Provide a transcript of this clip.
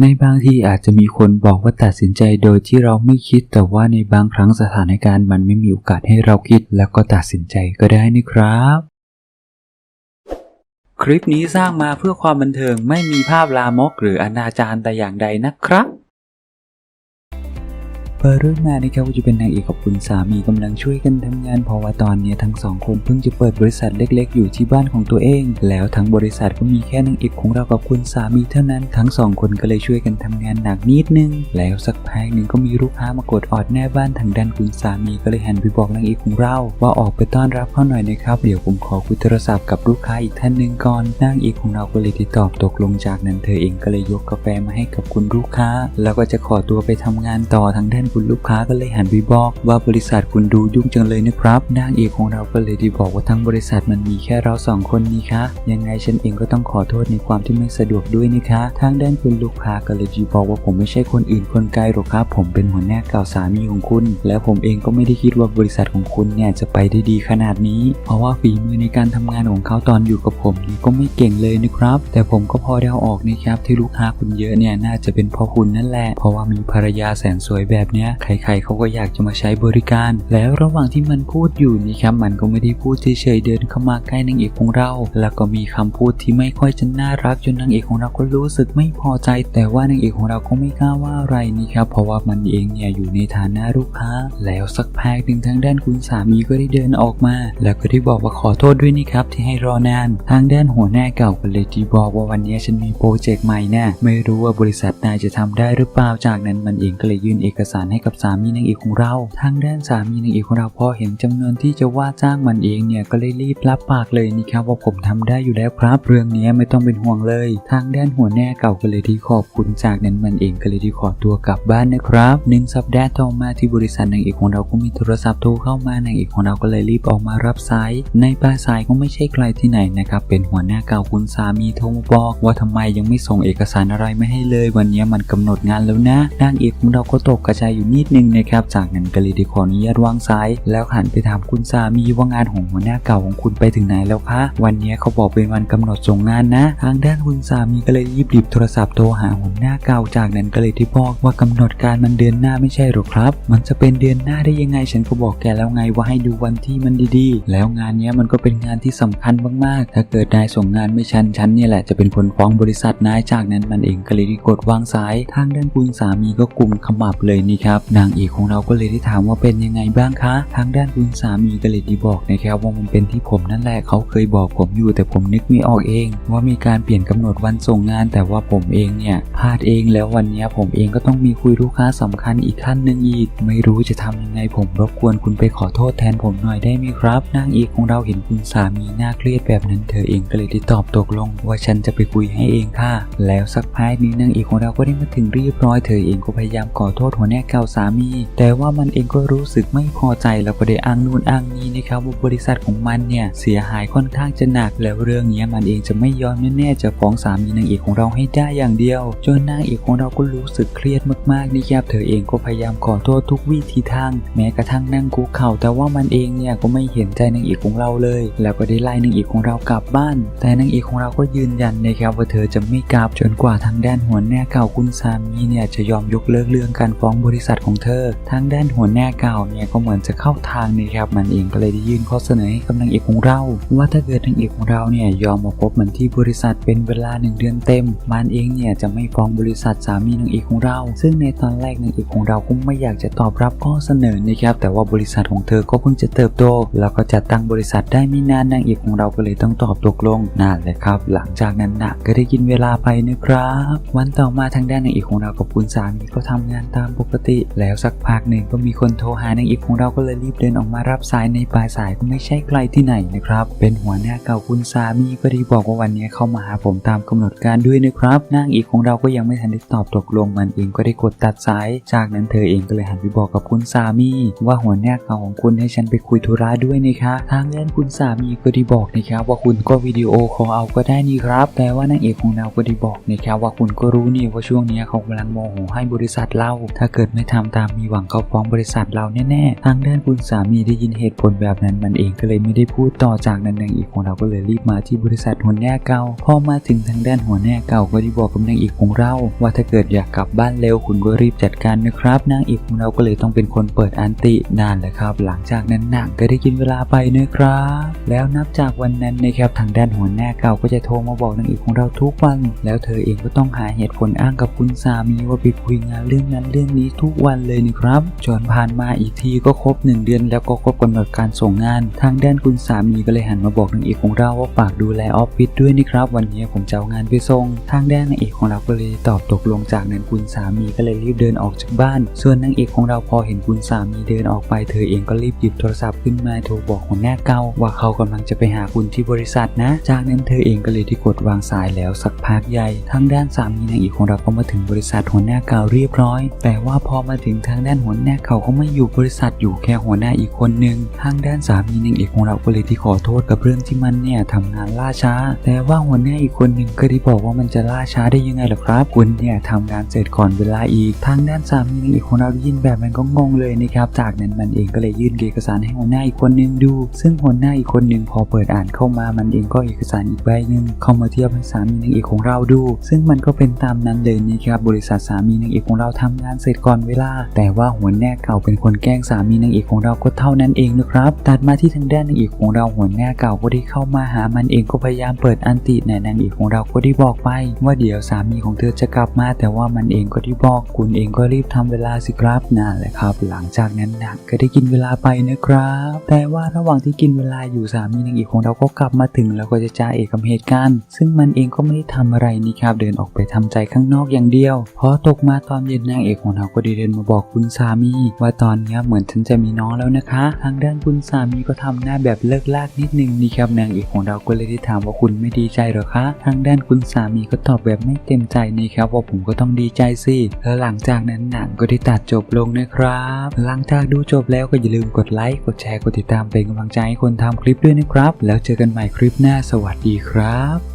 ในบางทีอาจจะมีคนบอกว่าตัดสินใจโดยที่เราไม่คิด แต่ว่าในบางครั้งสถานการณ์มันไม่มีโอกาสให้เราคิด แล้วก็ตัดสินใจก็ได้นะครับ คลิปนี้สร้างมาเพื่อความบันเทิงไม่มีภาพลามกหรืออนาจารแต่อย่างใดนะครับ เปิดเรื่องมานะครับว่าจะเป็นนางเอกกับคุณสามีกำลังช่วยกันทำงานเพราะว่าตอนนี้ทั้งสองคนเพิ่งจะเปิดบริษัทเล็กๆ อยู่ที่บ้านของตัวเอง แล้วทั้งบริษัทก็มีแค่นางเอกของเรากับคุณสามีเท่านั้น ทั้งสองคนก็เลยช่วยกันทำงานหนักนิดนึง แล้วสักพักหนึ่งก็มีลูกค้ามากดออดหน้าบ้านทางด้านคุณสามีก็เลยหันไปบอกนางเอกของเรา ว่าออกไปต้อนรับเขาหน่อยนะครับเดี๋ยวผมขอคุยโทรศัพท์กับลูกค้าอีกท่านหนึ่งก่อนนางเอกของเราก็เลยติดตอบตกลงจากนั้นเธอเองก็เลยยกกาแฟมาให้กับคุณลูกค้า แล้วก็จะขอตัวไปทำงานต่อทางด้านคุณลูกค้าก็เลยหันไปบอกว่าบริษัทคุณดูยุ่งจังเลยนะครับ นางเอกของเราก็เลยที่บอกว่าทั้งบริษัทมันมีแค่เราสองคนนี่คะ ยังไงฉันเองก็ต้องขอโทษในความที่ไม่สะดวกด้วยนะคะ ทางด้านคุณลูกค้าก็เลยที่บอกว่าผมไม่ใช่คนอื่นคนไกลหรอกครับ ผมเป็นหัวหน้าเก่าสามีของคุณ แล้วผมเองก็ไม่ได้คิดว่าบริษัทของคุณเนี่ยจะไปได้ดีขนาดนี้ เพราะว่าฝีมือในการทำงานของเขาตอนอยู่กับผมนี่ก็ไม่เก่งเลยนะครับ แต่ผมก็พอเดาออกนะครับที่ลูกค้าคุณเยอะเนี่ยน่าจะเป็นเพราะคุณนั่นแหละ เพราะว่ามีภรรยาแสนสวยแบบเนี้ยใครๆเขาก็อยากจะมาใช้บริการ แล้วระหว่างที่มันพูดอยู่นี่ครับมันก็ไม่ได้พูดเฉยๆเดินเข้ามาใกล้นางเอกของเรา แล้วก็มีคำพูดที่ไม่ค่อยจะน่ารักจนนางเอกของเราก็รู้สึกไม่พอใจ แต่ว่านางเอกของเราก็ไม่กล้าว่าอะไรนี่ครับเพราะว่ามันเองเนี่ยอยู่ในฐานะลูกค้า แล้วสักพักหนึ่งทางด้านคุณสามีก็ได้เดินออกมา แล้วก็ได้บอกว่าขอโทษด้วยนี่ครับที่ให้รอนาน ทางด้านหัวหน้าเก่าก็เลยที่บอกว่าวันนี้ฉันมีโปรเจกต์ใหม่แน่ไม่รู้ว่าบริษัทนายจะทำได้หรือเปล่าจากนั้นมันเองก็เลยยื่นเอกสารให้กับสามีนางเอกของเรา ทางด้านสามีนางเอกของเราพอเห็นจำนวนที่จะว่าจ้างมันเองเนี่ยก็เลยรีบรับปากเลยนี่ครับว่าผมทำได้อยู่แล้วครับเรื่องนี้ไม่ต้องเป็นห่วงเลย ทางด้านหัวหน้าเก่าก็เลยที่ขอบคุณจากนั้นมันเองก็เลยที่ขอตัวกลับบ้านนะครับหนึ่งสัปดาห์ต่อมาที่บริษัทนางเอกของเราก็มีโทรศัพท์โทรเข้ามานางเอกของเราก็เลยรีบออกมารับสาย ในปลายสายก็ไม่ใช่ใครที่ไหนนะครับเป็นหัวหน้าเก่าคุณสามีโทรมาบอกว่าทำไมยังไม่ส่งเอกสารอะไรไม่ให้เลย วันนี้มันกำหนดงานแล้วนะนางเอกของเราก็ตกกระจายอยู่นิดนึงนะครับ จากนั้นก็เลยได้ขออนุญาตวางสาย แล้วหันไปถามคุณสามีว่างานของหัวหน้าเก่าของคุณไปถึงไหนแล้วคะ วันนี้เขาบอกเป็นวันกำหนดส่งงานนะ ทางด้านคุณสามีก็เลยรีบหยิบโทรศัพท์โทรหาหัวหน้าเก่า จากนั้นก็เลยที่บอกว่ากำหนดการมันเดือนหน้าไม่ใช่หรอครับ มันจะเป็นเดือนหน้าได้ยังไง ฉันก็บอกแกแล้วไงว่าให้ดูวันที่มันดีๆ แล้วงานนี้มันก็เป็นงานที่สำคัญมากๆ ถ้าเกิดนายส่งงานไม่ชันฉันเนี่ยแหละจะเป็นคนฟ้องบริษัทนายจากนั้นมันเองก็เลยที่กดวางสาย ทางด้านคุณสามีก็กลุ่มขมับเลยนี่ครับ นางเอกของเราก็เลยได้ถามว่าเป็นยังไงบ้างคะ ทางด้านคุณสามีก็เลยที่บอกนะครับว่ามันเป็นที่ผมนั่นแหละเขาเคยบอกผมอยู่แต่ผมนึกไม่ออกเอง ว่ามีการเปลี่ยนกำหนดวันส่งงาน แต่ว่าผมเองเนี่ยพลาดเองแล้ววันนี้ผมเองก็ต้องมีคุยลูกค้าสำคัญอีกขั้นหนึ่งอีก ไม่รู้จะทำยังไงผมรบกวนคุณไปขอโทษแทนผมหน่อยได้ไหมครับ นางเอกของเราเห็นคุณสามีน่าเครียดแบบนั้นเธอเองก็เลยได้ตอบตกลง ว่าฉันจะไปคุยให้เองค่ะ แล้วสักพักนึงนางเอกของเราก็ได้มาถึงเรียบร้อยเธอเองก็พยายามขอโทษหัวหน้าเก่าสามี แต่ว่ามันเองก็รู้สึกไม่พอใจแล้วก็ได้อ้างนู่นอ้างนี้นะครับว่าบริษัทของมันเนี่ยเสียหายค่อนข้างจะหนักแล้วเรื่องนี้มันเองจะไม่ยอมแน่ๆจะฟ้องสามีนางเอกของเราให้ได้อย่างเดียว จนนางเอกของเราก็รู้สึกเครียดมากๆนี่ครับเธอเองก็พยายามขอโทษทุกวิธีทาง แม้กระทั่งนั่งคุกเข่าแต่ว่ามันเองเนี่ยก็ไม่เห็นใจนางเอกของเราเลย แล้วก็ได้ไล่นางเอกของเรากลับบ้าน แต่นางเอกของเราก็ยืนยันนะครับว่าเธอจะไม่กลับจนกว่าทางด้านหัวหน้าเก่าคุณสามีเนี่ยจะยอมยกเลิกเรื่องการฟ้องบริษัทของเธอ ทางด้านหัวหน้าเก่าเนี่ยก็เหมือนจะเข้าทางนะครับ มันเองก็เลยได้ยื่นข้อเสนอให้กับนางเอกของเรา ว่าถ้าเกิดนางเอกของเราเนี่ยยอมมาพบมันที่บริษัทเป็นเวลาหนึ่งเดือนเต็ม มันเองเนี่ยจะไม่ฟ้องบริษัทสามีนางเอกของเรา ซึ่งในตอนแรกนางเอกของเราก็ไม่อยากจะตอบรับข้อเสนอนะครับแต่ว่าบริษัทของเธอก็เพิ่งจะเติบโต แล้วก็จัดตั้งบริษัทได้ไม่นานนางเอกของเราก็เลยต้องตอบตกลงนั่นแหละครับ หลังจากนั้นนะก็ได้กินเวลาไปนะครับ วันต่อมาทางด้านนางเอกของเรากับคุณสามีก็ทำงานตามปกติแล้วสักพักหนึ่งก็มีคนโทรหานางเอกของเราก็เลยรีบเดินออกมารับสายในปลายสายก็ไม่ใช่ใครที่ไหนนะครับ เป็นหัวหน้าเก่าคุณสามีก็ได้บอกว่าวันนี้เข้ามาหาผมตามกำหนดการด้วยนะครับนางเอกของเราก็ยังไม่ทันได้ตอบตกลงมันเองก็ได้กดตัดสาย จากนั้นเธอเองก็เลยหันไปบอกกับคุณสามี ว่าหัวหน้าเก่าของคุณให้ฉันไปคุยธุระด้วยนะคะทางด้านคุณสามีก็ได้บอกนะครับว่าคุณก็วิดีโอคอลเอาก็ได้นี่ครับ แต่ว่านางเอกของเราก็ได้บอกนะครับว่าคุณก็รู้นี่ว่าช่วงนี้เขากำลังโมโหให้บริษัทเราถ้าเกิดไม่ไม่ทำตามมีหวังเขาฟ้องบริษัทเราแน่ๆ ทางด้านคุณสามีได้ยินเหตุผลแบบนั้นมันเองก็เลยไม่ได้พูดต่อจากนั้นนางเอกของเราก็เลยรีบมาที่บริษัทหัวหน้าเก่าพอมาถึงทางด้านหัวหน้าเก่าก็ได้บอกกับนางเอกของเรา ว่าถ้าเกิดอยากกลับบ้านเร็วคุณก็รีบจัดการนะครับนางเอกของเราก็เลยต้องเป็นคนเปิดอันตินั่นแหละครับ หลังจากนั้นนังก็ได้กินเวลาไปนะครับ แล้วนับจากวันนั้นนะครับทางด้านหัวหน้าเก่าก็จะโทรมาบอกนางเอกของเราทุกวัน แล้วเธอเองก็ต้องหาเหตุผลอ้างกับคุณสามีว่าไปคุยงานเรื่องนั้นเรื่องนี้ทุกวันเลยนะครับจนผ่านมาอีกทีก็ครบหนึ่งเดือนแล้วก็ครบกำหนดการส่งงาน ทางด้านคุณสามีก็เลยหันมาบอกนางเอกของเราว่าฝากดูแลออฟฟิศด้วยนะครับ วันนี้ผมจะเอางานไปส่ง ทางด้านนางเอกของเราก็เลยตอบตกลงจากนั้นคุณสามีก็เลยรีบเดินออกจากบ้าน ส่วนนางเอกของเราพอเห็นคุณสามีเดินออกไปเธอเองก็รีบหยิบโทรศัพท์ขึ้นมาโทรบอกหัวหน้าเก่าว่าเขากำลังจะไปหาคุณที่บริษัทนะ จากนั้นเธอเองก็เลยที่กดวางสายแล้วสักพักใหญ่ ทางด้านสามีนางเอกของเราก็มาถึงบริษัทหัวหน้าเก่าเรียบร้อย แต่ว่าพออมาถึงทางด้านหัวหน้าเก่าก็ไม่อยู่บริษัทอยู่แค่หัวหน้าอีกคนนึงทางด้านสามีนางเอกของเราก็เลยที่ขอโทษกับเรื่องที่มันเนี่ยทำงานล่าช้า แต่ว่าหัวหน้าอีกคนหนึ่งก็ได้บอกว่ามันจะล่าช้าได้ยังไงล่ะครับคุณเนี่ยทำงานเสร็จก่อนเวลาอีก ทางด้านสามีนางเอกของเราได้ยินแบบมันก็งงเลยนะครับจากนั้นมันเองก็เลยยื่นเอกสารให้หัวหน้าอีกคนหนึงดู ซึ่งหัวหน้าอีกคนหนึ่งพอเปิดอ่านเข้ามามันเองก็เอกสารอีกใบหนึ่งเข้ามาเทียบให้สามีนางเอกของเราดู ซึ่งมันก็เป็นตามนั้นเลยนะครับบริษัทสามีนางเอกของเราทำงานเสร็จก่อนเวลา แต่ว่าหัวหน้าเก่าเป็นคนแกล้งสามีนางเอกของเราก็เท่านั้นเองนะครับ ตัดมาที่ทางด้านนางเอกของเราหัวหน้าเก่าก็ได้เข้ามาหามันเองก็พยายามเปิดอันติในนางเอกของเราก็ได้บอกไป ว่าเดี๋ยวสามีของเธอจะกลับมา แต่ว่ามันเองก็ได้บอกคุณเองก็รีบทำเวลาสิครับนั่นแหละครับ หลังจากนั้นนักก็ได้กินเวลาไปนะครับ แต่ว่าระหว่างที่กินเวลาอยู่สามีนางเอกของเราก็กลับมาถึงแล้วก็จะจ้าเอกกับเหตุการณ์ ซึ่งมันเองก็ไม่ได้ทำอะไรนี่ครับเดินออกไปทำใจข้างนอกอย่างเดียวพอตกมาตอนเย็นนางเอกของเราก็ได้เดินมาบอกคุณสามี ว่าตอนนี้เหมือนฉันจะมีน้องแล้วนะคะ ทางด้านคุณสามีก็ทำหน้าแบบเลิกลากนิดนึงนี่ครับนางเอกของเราก็เลยได้ถามว่าคุณไม่ดีใจหรอคะ ทางด้านคุณสามีก็ตอบแบบไม่เต็มใจนี่ครับว่าผมก็ต้องดีใจสิแล้วหลังจากนั้นหนังก็ได้ตัดจบลงนะครับ หลังจากดูจบแล้วก็อย่าลืมกดไลค์กดแชร์กดติดตามเป็นกำลังใจให้คนทำคลิปด้วยนะครับ แล้วเจอกันใหม่คลิปหน้าสวัสดีครับ